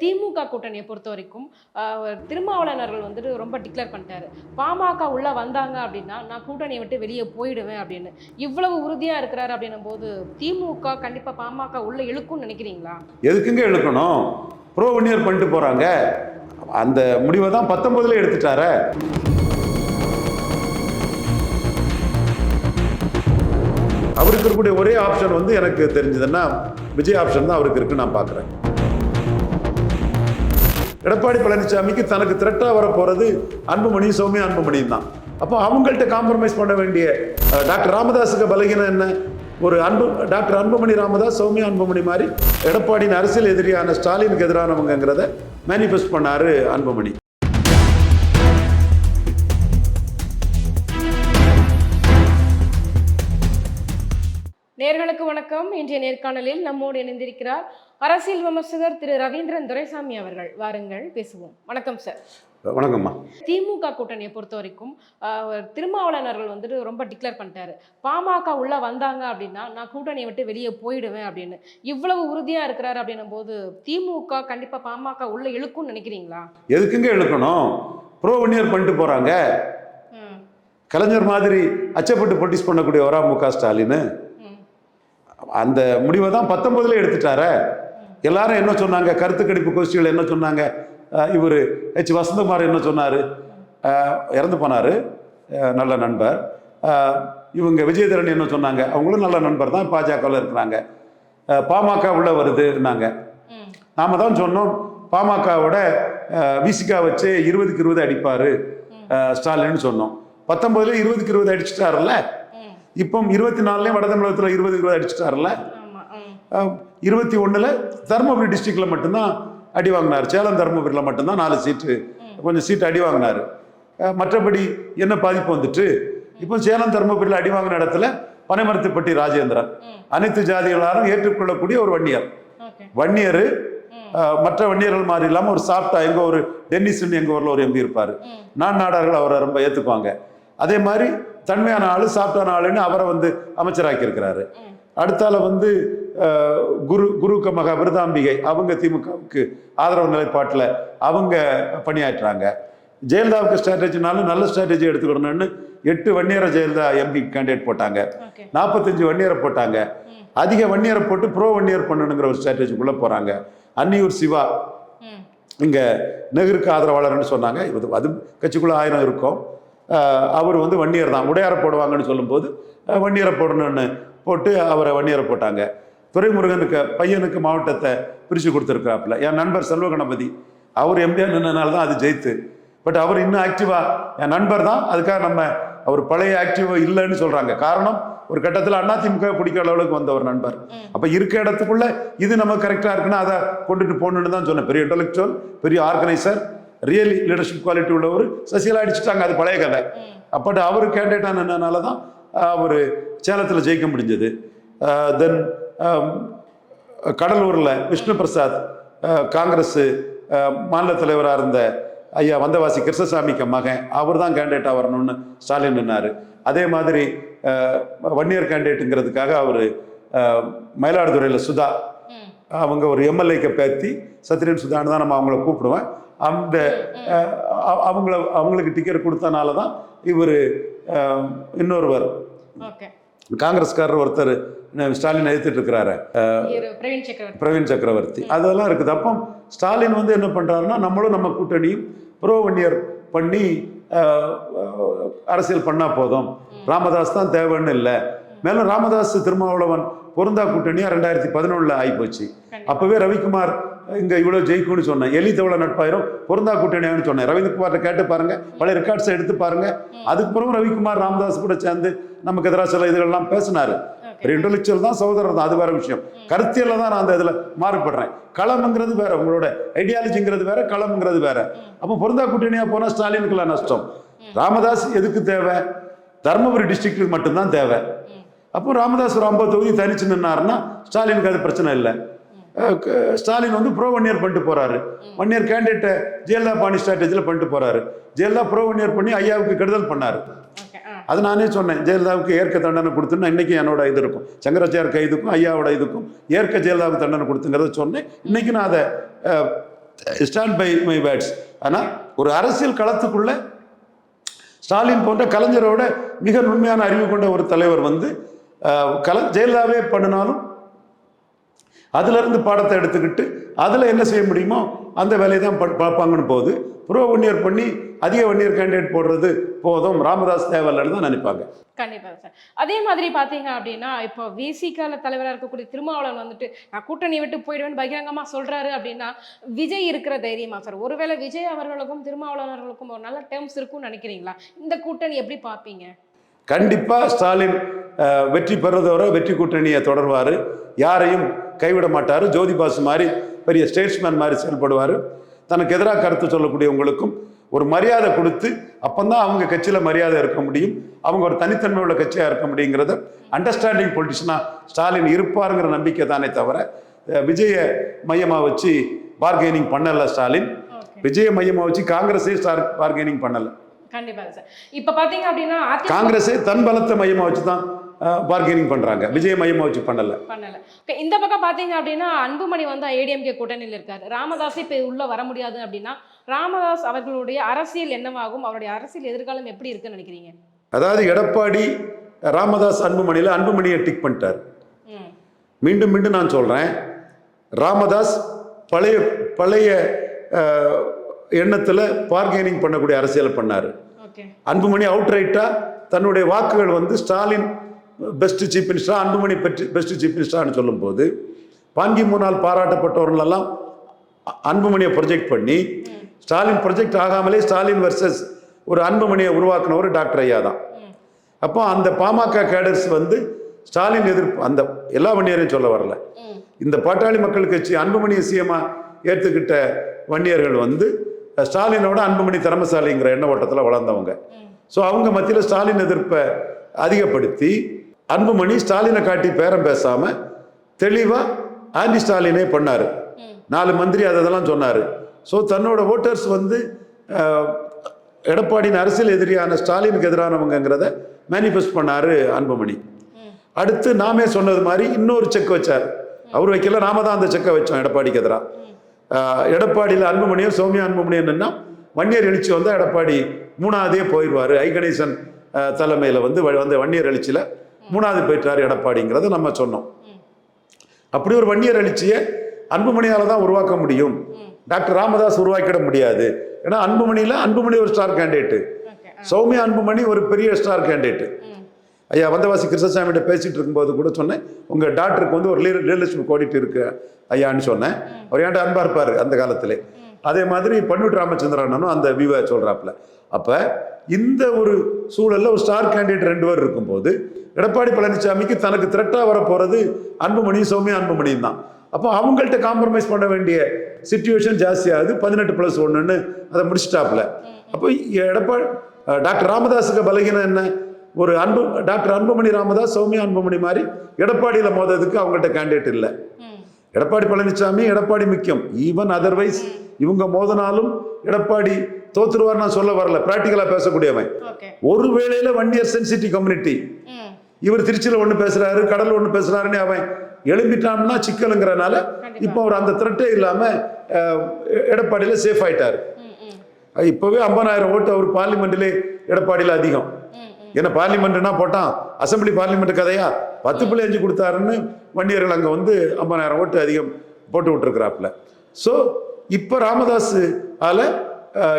திமுக கூட்டணியை பொறுத்த வரைக்கும் திருமாவளவர்கள் வந்துட்டு ரொம்ப டிக்ளேர் பண்ணிட்டாரு. பாமக உள்ள வந்தாங்க அப்படின்னா நான் கூட்டணியை விட்டு வெளியே போயிடுவேன் அப்படின்னு. இவ்வளவு உறுதியா இருக்கிறாரு அப்படின்னும் போது திமுக கண்டிப்பா பாமக உள்ள இழுக்கும்னு நினைக்கிறீங்களா? எதுக்குங்க இழுக்கணும்? ப்ரோ ஒன்னியர் பண்ணிட்டு போறாங்க. அந்த முடிவை தான் பத்தொன்பதுல எடுத்துட்டாரு. அவருக்கு இருக்கக்கூடிய ஒரே ஆப்ஷன் வந்து எனக்கு தெரிஞ்சதுன்னா விஜய் ஆப்ஷன் தான் அவருக்கு இருக்குன்னு நான் பார்க்குறேன். எடப்பாடி பழனிசாமிக்கு தனக்கு திரட்டாக வர போகிறது அன்புமணி சௌமியா அன்புமணியும் தான். அப்போ அவங்கள்ட்ட காம்ப்ரமைஸ் பண்ண வேண்டிய டாக்டர் ராமதாஸுக்கு பலகீனம் என்ன? ஒரு அன்பு டாக்டர் அன்புமணி ராமதாஸ் சௌமியா அன்புமணி மாதிரி எடப்பாடியின் அரசியல் எதிரியான ஸ்டாலினுக்கு எதிரானவங்கிறத மேனிஃபெஸ்ட் பண்ணார் அன்புமணி. நேர்களுக்கு வணக்கம். இன்றைய நேர்காணலில் நம்மோடு இணைந்திருக்கிறார் அரசியல் விமர்சகர் திரு ரவீந்திரன் துரைசாமி அவர்கள். வாருங்கள் பேசுவோம். வணக்கம் சார் வணக்கம்மா. திமுக கூட்டணியை பொறுத்த வரைக்கும் திருமாவளவர்கள் வந்துட்டு ரொம்ப டிக்ளேர் பண்ணிட்டாரு. பாமக உள்ள வந்தாங்க அப்படின்னா நான் கூட்டணியை விட்டு வெளியே போயிடுவேன் அப்படின்னு. இவ்வளவு உறுதியா இருக்கிறாரு அப்படின்னும் போது திமுக கண்டிப்பா பாமக உள்ள இழுக்கும்னு நினைக்கிறீங்களா? எதுக்குங்க இழுக்கணும்? ப்ரோ ஒன்னியர் பண்ணிட்டு போறாங்க. ம், கலைஞர் மாதிரி அச்சப்பட்டு பொட்டிஸ் பண்ணக்கூடிய வரா மு க ஸ்டாலின். அந்த முடிவை தான் பத்தொன்பதுல எடுத்துட்டாரே. எல்லாரும் என்ன சொன்னாங்க? கருத்து கணிப்பு கோஷ்டிகள் என்ன சொன்னாங்க? இவர் ஹெச் வசந்தகுமார் என்ன சொன்னார்? இறந்து போனார். நல்ல நண்பர். இவங்க விஜயதரன் என்ன சொன்னாங்க? அவங்களும் நல்ல நண்பர் தான். பாஜகவில் இருக்கிறாங்க. பாமக உள்ள வருதுன்னாங்க. நாம தான் சொன்னோம். பாமகவோட விசிகா வச்சு இருபதுக்கு இருபது அடிப்பார். ஸ்டாலின்னு சொன்னோம். பத்தொன்பதுல இருபதுக்கு இருபது அடிச்சிட்டாருல்ல? இப்போ இருபத்தி நாலுலேயும் வட தமிழகத்தில் இருபது இருபது அஹ், இருபத்தி ஒண்ணுல தருமபுரி டிஸ்ட்ரிக்ட்ல மட்டும்தான் அடி வாங்கினார். சேலம் தருமபுரியில் மட்டும்தான் நாலு சீட்டு கொஞ்சம் சீட்டு அடி வாங்கினார். மற்றபடி என்ன பாதிப்பு வந்துட்டு? இப்போ சேலம் தருமபுரியில் அடி வாங்கின இடத்துல பனைமரத்துப்பட்டி ராஜேந்திரன். அனைத்து ஜாதிகளாரும் ஏற்றுக்கொள்ளக்கூடிய ஒரு வன்னியர். வன்னியர் மற்ற வன்னியர்கள் மாதிரி இல்லாமல் ஒரு சாப்பிட்டா எங்க ஒரு டென்னிஸ்ன்னு எங்க ஊர்ல ஒரு எம்பி இருப்பார். நான் நாடார்கள் அவரை ரொம்ப ஏத்துக்குவாங்க. அதே மாதிரி தன்மையான ஆளு சாப்பிட்டான ஆளுன்னு அவரை வந்து அமைச்சராக்கி இருக்கிறாரு ம், அடுத்தால வந்து குரு குருக்க மகா விருதாம்பிகை அவங்க திமுகவுக்கு ஆதரவு நிலைப்பாட்டில் அவங்க பணியாற்றுறாங்க ஜெயலலிதாவுக்கு ஸ்ட்ராட்டஜினாலும் நல்ல ஸ்ட்ராட்டஜி எடுத்துக்கணும்னு எட்டு வன்னியரை ஜெயலலிதா எம்பி கேண்டிடேட் போட்டாங்க. நாற்பத்தஞ்சு வன்னியரை போட்டாங்க. அதிக வன்னியரை போட்டு ப்ரோ வன்னியர் பண்ணணுங்கிற ஒரு ஸ்ட்ராட்டஜிக்குள்ளே போகிறாங்க அன்னியூர் சிவா இங்கே நெஹ்ருக்கு ஆதரவாளர்னு சொன்னாங்க. இது அது கட்சிக்குள்ளே ஆயிரம் இருக்கும். அவர் வந்து வன்னியர் தான். உடையாரை போடுவாங்கன்னு சொல்லும்போது வன்னியரை போடணும்னு போட்டு அவரை வன்னியரை போட்டாங்க. துரைமுருகனுக்கு பையனுக்கு மாவட்டத்தை பிரித்து கொடுத்துருக்காப்புல என் நண்பர் செல்வ கணபதி அவர் எம்பியா நின்றனால தான் அது ஜெயித்து. பட் அவர் இன்னும் ஆக்டிவாக என் நண்பர் தான். அதுக்காக நம்ம அவர் பழைய ஆக்டிவாக இல்லைன்னு சொல்கிறாங்க காரணம் ஒரு கட்டத்தில் அதிமுக பிடிக்கிற அளவுக்கு வந்த ஒரு நண்பர். அப்போ இருக்க இடத்துக்குள்ள இது நம்ம கரெக்டாக இருக்குன்னா அதை கொண்டுட்டு போகணுன்னு தான் சொன்னேன். பெரிய இன்டலெக்சுவல் பெரிய ஆர்கனைசர் ரியலி லீடர்ஷிப் குவாலிட்டி உள்ளவர். சசிகலா அடிச்சுட்டாங்க அது பழைய கதை. அப்பட் அவர் கேண்டிடேட் ஆனதுனால தான் அவர் சேலத்தில் ஜெயிக்க முடிஞ்சது. தென் கடலூரில் விஷ்ணு பிரசாத் காங்கிரஸ் மாநில தலைவராக இருந்த ஐயா வந்தவாசி கிருஷ்ணசாமிக்கு மகன் அவர் தான் கேண்டிடேட்டாக வரணும்னு ஸ்டாலின் நின்னாரு. அதே மாதிரி வன்னியர் கேண்டிடேட்டுங்கிறதுக்காக அவர் மயிலாடுதுறையில் சுதா அவங்க ஒரு எம்எல்ஏக்கு பேத்தி சத்ரியன் சுதான்னு தான் நம்ம அவங்கள கூப்பிடுவேன் அந்த அவங்கள அவங்களுக்கு டிக்கெட் கொடுத்தனால தான் இவர் இன்னொருவர். காங்கிரஸ்காரர் ஒருத்தர் ஸ்டாலின் எதிர்த்துட்டு இருக்கிறாரு. இரு பிரவீன் சக்கரவர்த்தி. அதெல்லாம் இருக்குது. அப்போ ஸ்டாலின் வந்து என்ன பண்ணுறாருன்னா நம்மளும் நம்ம கூட்டணியும் ப்ரோ ஒன்னியர் பண்ணி அரசியல் பண்ணால் போதும். ராமதாஸ் தான் தேவைன்னு இல்லை. மேலும் ராமதாஸ் திருமாவளவன் பொருந்தா கூட்டணியாக ரெண்டாயிரத்தி பதினொன்றில் ஆகிப்போச்சு. அப்போவே ரவிக்குமார் இங்கே இவ்வளோ ஜெயிக்கும்னு சொன்னேன். எலி தவளை நட்பாயிரும்? பொருந்தா கூட்டணியான்னு சொன்னேன். ரவீந்திரகுமார்ட்ட கேட்டு பாருங்க. பழைய ரெக்கார்ட்ஸை எடுத்து பாருங்க. அதுக்கு பிறகு ரவிக்குமார் ராமதாஸ் கூட சேர்ந்து நமக்கு எதிராக சில இதுகள்லாம் பேசினாரு. இன்டெலெக்சுவல் தான் சகோதரர் தான். அது வேற விஷயம். கருத்தியல்ல தான் நான் அந்த இதில் மாறுபடுறேன். களம்ங்கிறது வேற. உங்களோட ஐடியாலஜிங்கிறது வேற களம்ங்கிறது வேற. அப்போ பொருந்தா கூட்டணியா போனால் ஸ்டாலினுக்குலாம் நஷ்டம். ராமதாஸ் எதுக்கு தேவை? தருமபுரி டிஸ்ட்ரிக்ட்டுக்கு மட்டும்தான் தேவை. அப்போ ராமதாஸ் ஒரு ஐம்பது தொகுதி தனிச்சு நின்னாருன்னா ஸ்டாலினுக்கு அது பிரச்சனை இல்லை. ஸ்டாலின் வந்து ப்ரோ ஒன் இயர் பண்ணிட்டு போறாரு. ஒன் இயர் கேண்டிடேட்டை ஜெயலலிதா பாணி ஸ்ட்ராட்டஜியில் பண்ணிட்டு போறாரு. ஜெயலலிதா ப்ரோ ஒன் இயர் பண்ணி ஐயாவுக்கு கெடுதல் பண்ணாரு. அது நானே சொன்னேன். ஜெயலலிதாவுக்கு ஏற்க தண்டனை கொடுத்துன்னா இன்னைக்கு என்னோட இது இருக்கும். சங்கராச்சார் கைதுக்கும் ஐயாவோட இதுக்கும் ஏற்க ஜெயலலிதாவுக்கு தண்டனை கொடுத்துங்கிறத சொன்னேன். இன்னைக்கு நான் அதை ஸ்டாண்ட் பை மை வேர்ட்ஸ் ஆனால் ஒரு அரசியல் களத்துக்குள்ள ஸ்டாலின் போன்ற கலைஞரோட மிக நுண்மையான அறிவு கொண்ட ஒரு தலைவர் வந்து கல ஜெயலலிதாவே பண்ணினாலும் அதிலிருந்து பாடத்தை எடுத்துக்கிட்டு அதில் என்ன செய்ய முடியுமோ அந்த வேலையை தான் பார்ப்பாங்கன்னு போகுது. ப்ரோ வன்னியர் பண்ணி அதிக வன்னியர் கேண்டிடேட் போடுறது போதும். ராமதாஸ் தேவையில்லைன்னு தான் நினைப்பாங்க. கண்டிப்பா சார். அதே மாதிரி பாத்தீங்க அப்படின்னா இப்போ விசிகால தலைவராக இருக்கக்கூடிய திருமாவளவன் வந்துட்டு நான் கூட்டணி விட்டு போயிடுவேன்னு பகிரங்கமா சொல்றாரு அப்படின்னா விஜய் இருக்கிற தைரியமா சார். ஒருவேளை விஜய் அவர்களுக்கும் திருமாவளவன் அவர்களுக்கும் ஒரு நல்ல டேர்ம்ஸ் இருக்கும்னு நினைக்கிறீங்களா? இந்த கூட்டணி எப்படி பார்ப்பீங்க கண்டிப்பாக ஸ்டாலின் வெற்றி பெறுறதோட வெற்றி கூட்டணியை தொடர்வார். யாரையும் கைவிட மாட்டார். ஜோதி பாசு மாதிரி பெரிய ஸ்டேட்ஸ்மேன் மாதிரி செயல்படுவார். தனக்கு எதிராக கருத்து சொல்லக்கூடியவங்களுக்கும் ஒரு மரியாதை கொடுத்து அப்பந்தான் அவங்க கட்சியில் மரியாதை இருக்க முடியும். அவங்க ஒரு தனித்தன்மை உள்ள கட்சியாக இருக்க முடியுங்கிறத அண்டர்ஸ்டாண்டிங் பொலிட்டிஷனாக ஸ்டாலின் இருப்பாருங்கிற நம்பிக்கை தானே தவிர விஜய மையமாக வச்சு பார்கெனிங் பண்ணல ஸ்டாலின். விஜய மையமாக வச்சு காங்கிரஸே ஸ்டார் பார்கெனிங் பண்ணலை. கண்டிப்பா சார். இப்போ பாத்தீங்க அப்படின்னா காங்கிரஸே தன் பலத்தை மையமாக வச்சு தான் பார்கெனிங் பண்ணுறாங்க விஜய மையமாக வச்சு பண்ணலை. பண்ணல. Okay, இந்த பக்கம் பாத்தீங்க அப்படின்னா அன்புமணி வந்து ஏடிஎம்கே கூட்டணியில் இருக்காரு. ராமதாஸ் இப்போ உள்ள வர முடியாது அப்படின்னா ராமதாஸ் அவர்களுடைய அரசியல் என்னவாகும்? அவருடைய அரசியல் எதிர்காலம் எப்படி இருக்குன்னு நினைக்கிறீங்க? அதாவது எடப்பாடி ராமதாஸ் அன்புமணியில் அன்புமணியை டிக் பண்ணிட்டார். மீண்டும் மீண்டும் நான் சொல்கிறேன் ராமதாஸ் பழைய பழைய எண்ணத்தில் பார்கெனிங் பண்ணக்கூடிய அரசியல் பண்ணார். அன்புமணி அவுட் ரைட்டாக தன்னுடைய வாக்குகள் வந்து ஸ்டாலின் பெஸ்ட் சீஃப் மினிஸ்டரா அன்புமணி பெற்று பெஸ்ட் சீஃப் மினிஸ்டரான்னு சொல்லும்போது பாங்கி மூணால் பாராட்டப்பட்டவர்களெல்லாம் அன்புமணியை ப்ரொஜெக்ட் பண்ணி ஸ்டாலின் ப்ரொஜெக்ட் ஆகாமலே ஸ்டாலின் வர்சஸ் ஒரு அன்புமணியை உருவாக்குனவர் டாக்டர் ஐயா தான். அப்போ அந்த பாமக கேடர்ஸ் வந்து ஸ்டாலின் எதிர்ப்பு அந்த எல்லா வன்னியரையும் சொல்ல வரல. இந்த பாட்டாளி மக்கள் கட்சி அன்புமணி சிஎம்மா ஏற்றுக்கிட்ட வன்னியர்கள் வந்து ஸ்டாலினோட அன்புமணி திறமசாலிங்கிற எண்ண ஓட்டத்தில் வளர்ந்தவங்க. ஸோ அவங்க மத்தியில் ஸ்டாலின் எதிர்ப்பை அதிகப்படுத்தி அன்புமணி ஸ்டாலினை காட்டி பேரம் பேசாம தெளிவாக ஆன்டி ஸ்டாலினே பண்ணார். நாலு மந்திரி அதெல்லாம் சொன்னார். ஸோ தன்னோட ஓட்டர்ஸ் வந்து எடப்பாடியின் அரசியல் எதிரியான ஸ்டாலினுக்கு எதிரானவங்கிறத மேனிஃபெஸ்ட் பண்ணாரு அன்புமணி. அடுத்து நாமே சொன்னது மாதிரி இன்னொரு செக் வச்சார். அவர் வைக்கல நாம தான் அந்த செக்கை வச்சோம் எடப்பாடிக்கு எதிராக எடப்பாடியில் அன்புமணியும் சௌமியா அன்புமணியும் என்னன்னா வன்னியர் எழுச்சி வந்தால் எடப்பாடி மூணாவதே போயிடுவார் ஐ கணேசன் தலைமையில் வந்து வந்த வன்னியர் எழுச்சியில் மூணாவது போயிட்டார் எடப்பாடிங்கிறத நம்ம சொன்னோம். அப்படி ஒரு வன்னியர் எழுச்சியை அன்புமணியால் தான் உருவாக்க முடியும். டாக்டர் ராமதாஸ் உருவாக்கிட முடியாது. ஏன்னா அன்புமணியில் அன்புமணி ஒரு ஸ்டார் கேண்டிடேட்டு சௌமியா அன்புமணி ஒரு பெரிய ஸ்டார் கேண்டிடேட்டு ஐயா வந்தவாசி கிருஷ்ணசாமிகிட்ட பேசிட்டு இருக்கும்போது கூட சொன்னேன் உங்கள் டாக்டருக்கு வந்து ஒரு ரியலிஸ்டிக் ஓடிட்டு இருக்கு ஐயான்னு சொன்னேன். அவர் ஏன்டா அன்பா இருப்பார் அந்த காலத்திலே. அதே மாதிரி பன்னூர் ராமச்சந்திரனும் அந்த வியூவை சொல்கிறாப்புல அப்போ இந்த ஒரு சூழல்ல ஒரு ஸ்டார் கேண்டிடேட் ரெண்டு பேர் இருக்கும்போது எடப்பாடி பழனிசாமிக்கு தனக்கு த்ரெட்டாக வர போகிறது அன்புமணி சௌமியா அன்புமணியும் தான். அப்போ அவங்கள்ட்ட காம்ப்ரமைஸ் பண்ண வேண்டிய சுச்சுவேஷன் ஜாஸ்தியாகுது பதினெட்டு ப்ளஸ் ஒன்றுன்னு அதை முடிச்சிட்டாப்புல. அப்போ எடப்பாடி டாக்டர் ராமதாஸுக்கு பலகீனம் என்ன? ஒரு அன்பு டாக்டர் அன்புமணி ராமதாஸ் சௌமியா அன்புமணி மாதிரி எடப்பாடியில் மோதுறதுக்கு அவங்கள்ட்ட கேண்டிடேட் இல்லை. எடப்பாடி பழனிசாமி எடப்பாடி முக்கியம். ஈவன் அதர்வைஸ் இவங்க மோதினாலும் எடப்பாடி தோத்துருவார் நான் சொல்ல வரல. ப்ராக்டிக்கலாக பேசக்கூடியவன். ஒரு வேளையில வன்னியர் சென்சிட்டிவ் கம்யூனிட்டி இவர் திருச்சியில் ஒன்று பேசுறாரு கடல் ஒன்று பேசுறாருன்னு அவன் எழும்பிட்டான்னா சிக்கலுங்கிறனால. இப்போ அவர் அந்த த்ரெட்டே இல்லாமல் எடப்பாடியில் சேஃப் ஆயிட்டார். இப்போவே ஐம்பதாயிரம் ஓட்டு அவர் பார்லிமெண்ட்டிலே எடப்பாடியில் அதிகம். ஏன்னா பார்லிமெண்ட்னா போட்டான். அசெம்பிளி பார்லிமெண்ட் கதையா? பத்து புள்ளி அஞ்சு கொடுத்தாருன்னு வன்னியர்கள் அங்கே வந்து ஐம்பதாயிரம் ஓட்டு அதிகம் போட்டு விட்டுருக்குறாப்புல. ஸோ இப்போ ராமதாஸ் ஆல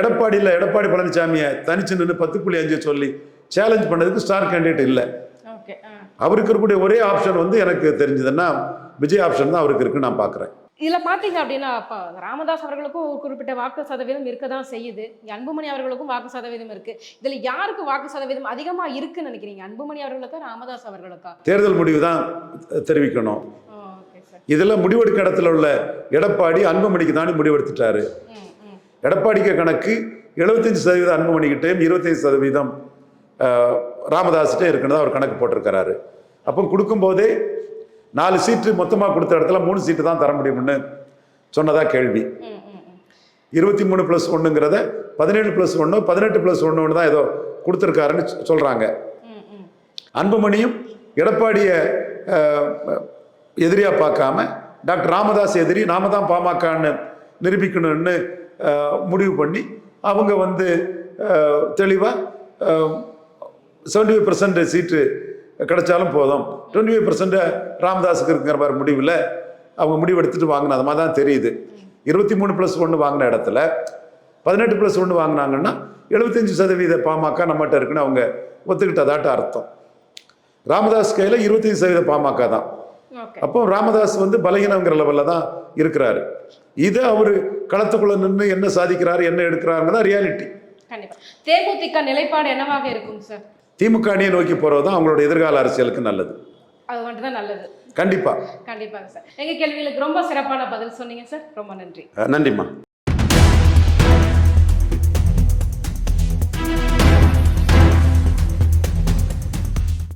எடப்பாடியில் எடப்பாடி பழனிசாமியை தனிச்சு நின்று பத்து புள்ளி அஞ்சு சொல்லி சேலஞ்ச் பண்ணதுக்கு ஸ்டார் கேண்டிடேட் இல்லை. அவருக்கு இருக்கக்கூடிய ஒரே ஆப்ஷன் வந்து எனக்கு தெரிஞ்சதுன்னா விஜய் ஆப்ஷன் தான் அவருக்கு இருக்குன்னு நான் பார்க்குறேன். இதுல பாத்தீங்க அப்படின்னா அப்ப ராமதாஸ் அவர்களுக்கும் ஒரு குறிப்பிட்ட வாக்கு சதவீதம் இருக்க தான் செய்யுது அன்புமணி அவர்களுக்கும் வாக்கு சதவீதம் இருக்கு. இதுல யாருக்கு வாக்கு சதவீதம் அதிகமா இருக்குன்னு நினைக்கிறீங்க? அன்புமணி அவர்களுக்கா ராமதாஸ் அவர்களுக்கா? தேர்தல் முடிவு தான் தெரிவிக்கணும். ஓகே சார் இதில் முடிவெடுக்க இடத்துல உள்ள எடப்பாடி அன்புமணிக்கு தானே முடிவெடுத்துட்டாரு. எடப்பாடிக்கு கணக்கு 75% சதவீதம் அன்புமணிக்கிட்டையும் இருபத்தைந்து சதவீதம் ராமதாஸ்கிட்டே இருக்குன்னு தான் அவர் கணக்கு போட்டிருக்கிறாரு. அப்போ கொடுக்கும்போதே நாலு சீட்டு மொத்தமாக கொடுத்த இடத்துல மூணு சீட்டு தான் தர முடியும்னு சொன்னதா கேள்வி. இருபத்தி மூணு ப்ளஸ் ஒன்றுங்கிறத பதினேழு ப்ளஸ் ஒன்று பதினெட்டு ப்ளஸ் ஒன்று தான் ஏதோ கொடுத்துருக்காருன்னு சொல்கிறாங்க அன்புமணியும் எடப்பாடியை எதிரியாக பார்க்காம டாக்டர் ராமதாஸ் எதிரி நாம தான் பாமகன்னு நிரூபிக்கணும்னு முடிவு பண்ணி அவங்க வந்து தெளிவாக செவன்டி ஃபைவ் பர்சன்ட் சீட்டு கிடைச்சாலும் போதும். டுவெண்ட்டி ஃபைவ் பர்சன்ட் ராமதாஸுக்கு இருக்கிற மாதிரி முடிவில் அவங்க முடிவு எடுத்துட்டு வாங்கின அது மாதிரி தான் தெரியுது. இருபத்தி மூணு ப்ளஸ் ஒன்று வாங்கின இடத்துல பதினெட்டு ப்ளஸ் ஒன்று வாங்கினாங்கன்னா எழுபத்தஞ்சு சதவீத பாமக நம்மகிட்ட இருக்குன்னு அவங்க ஒத்துக்கிட்டதாட்ட அர்த்தம். ராமதாஸ் கையில் இருபத்தஞ்சு சதவீத பாமக தான். அப்போ ராமதாஸ் வந்து பலகீனங்கிற லெவலில் தான் இருக்கிறாரு. இதை அவர் களத்துக்குள்ள நின்று என்ன சாதிக்கிறாரு என்ன எடுக்கிறாருங்க தான் ரியாலிட்டி தேமுதிக நிலைப்பாடு என்னவாக இருக்கும் சார் திமுக அணியை நோக்கி போகிறது தான் அவங்களோட எதிர்கால அரசியலுக்கு நல்லது. அது மட்டும் தான் நல்லது. கண்டிப்பாக கண்டிப்பாங்க சார். எங்க கேள்விகளுக்கு ரொம்ப சிறப்பான பதில் சொன்னீங்க சார். ரொம்ப நன்றி. நன்றிம்மா.